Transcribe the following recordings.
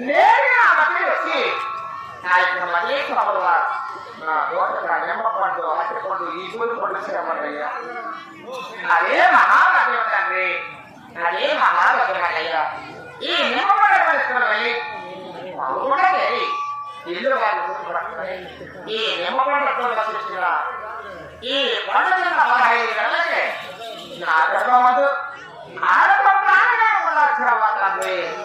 నేను నా మధ్య వచ్చి నా యొక్క మల్లేశ్వరుడు వారు నా దోట నిమ్మ పండు అరటి పండు ఈ పూలు పండు శ్రమయ్యా అదే మహాభగ్యం తండ్రి అదే మహాభాగ్యం అయ్యా ఈ నిమ్మ పండు ఇల్లు వాళ్ళు ఈ నిమ్మ పండు ఈ పండుగ పదహైదు నా గర్భమదు తండ్రి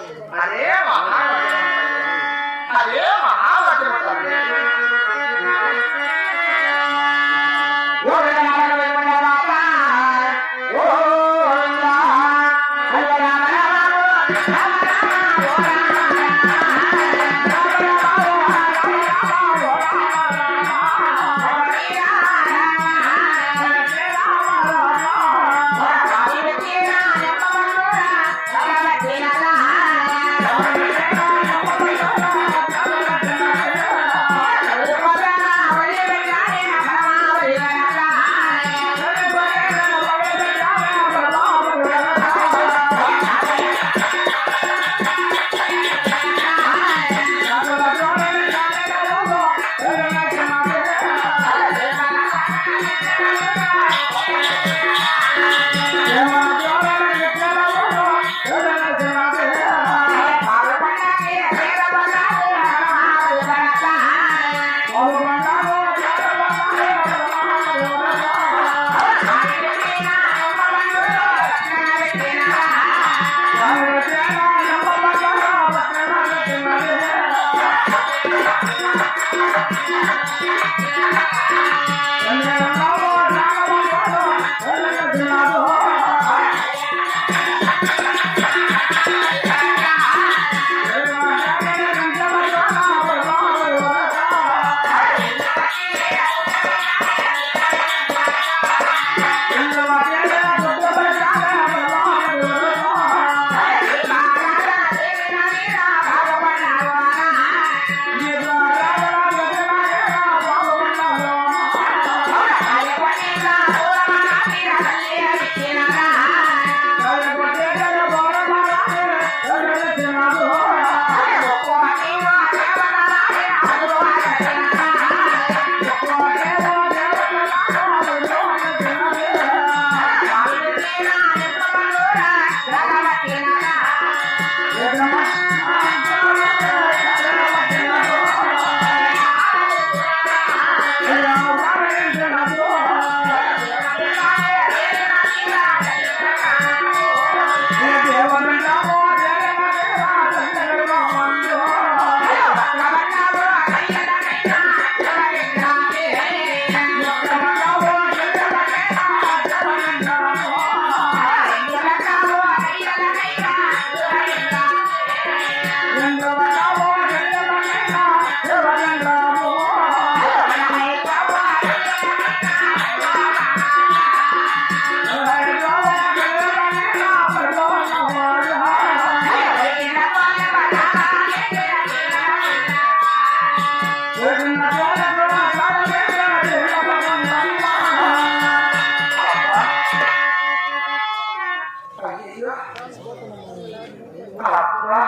నాకు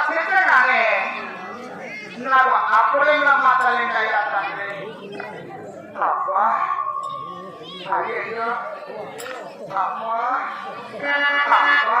చెప్పగానే నాకు అప్పుడే మాత్రం ఏంటయ్యా తండ్రి అబ్బా అయ్యో అమ్మా అబ్బా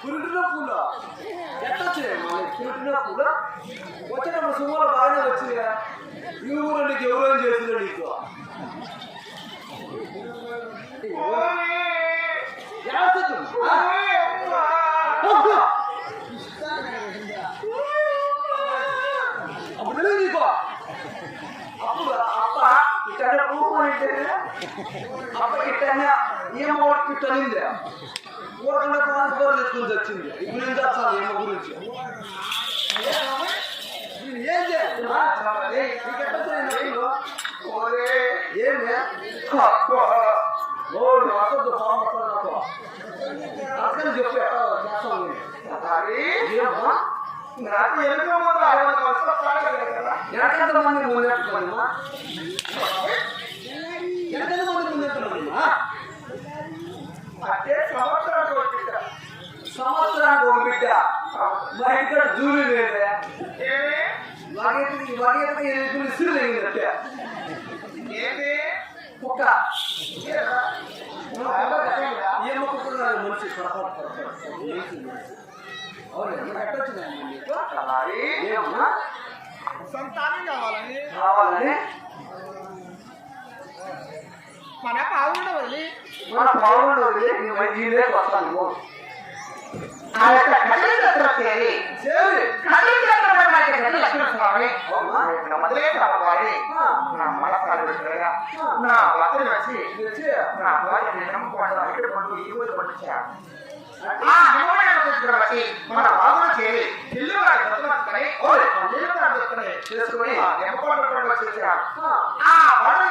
పురుటి నొప్పులా ఎట్లా వచ్చాయి మనకి పురుటి నొప్పులు వచ్చేటప్పుడు సుమారు బాగానే వచ్చిందా ఈ ఊరు నీకు ఎవరేం చేసిందో నీకు యాసకు, ఆ? అబ్బా! అప్పుడు తెలియదు నీకు అప్పుడు అప్ప ఇక్కడ ఊరుకుంటే అప్ప ఇట్టనే ఏమో ఇట్టనింది ఊరకుండా ట్రాన్స్ఫర్ చేసుకుని వచ్చింది ఇప్పుడు ఏం చేస్తాను ఏమో గురించి. ఏం చేయాలి? వస్తాను నాకు చెప్పు ఎట్లా చేస్తాను నేను? ఏమమ్మా ఎనకంత మంది మా ఇక్కడ జూలి లేదే వాగేది వాగేది ఎదురు ఇసురు లేదంటే కుక్క ఏ మొక్క మనిషి సంతానం కావాలని కావాలని మన కావుండ వదిలి మన నీళ్ళే వస్తాను ఆ యొక్క కళ్యాణ చేరి. చేరి లక్ష్మణస్వామి మొదలే కావాలి నా మనసాలు నా వద్దలు వచ్చి నా భార్య నమ్మకం ఇక్కడ పండు ఈ రోజు పండించా ఆ. హనుమాన్ బట్టి మన బాబులు చేరి. ఇల్లు చేసుకుని ఆ. వాడు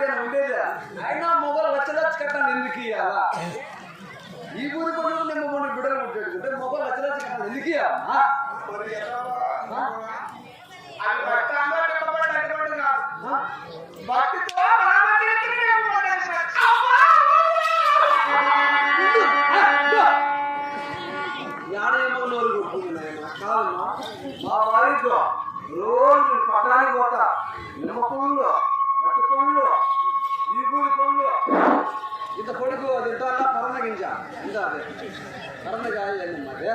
కట్టాను ఉండేదా. అయినా మొబైల్ లచ్చలచ్చ కట్టాను ఎందుకు ఇవ్వాలా ఈ ఊరి పండుగ నేను పండు బిడ్డలు ఉంటాడు మొబైల్ లచ్చలచ్చ కట్టాను ఎందుకు ఇవ్వాలా భక్తితో మా వారితో రోజు పట్టడానికి పోతా. నిమ్మకంలో పండ్లు ఈ పూడి పండ్లు ఇంత కొడుకు అది ఇంత గింజ. ఇంత అదే? కాయ అదే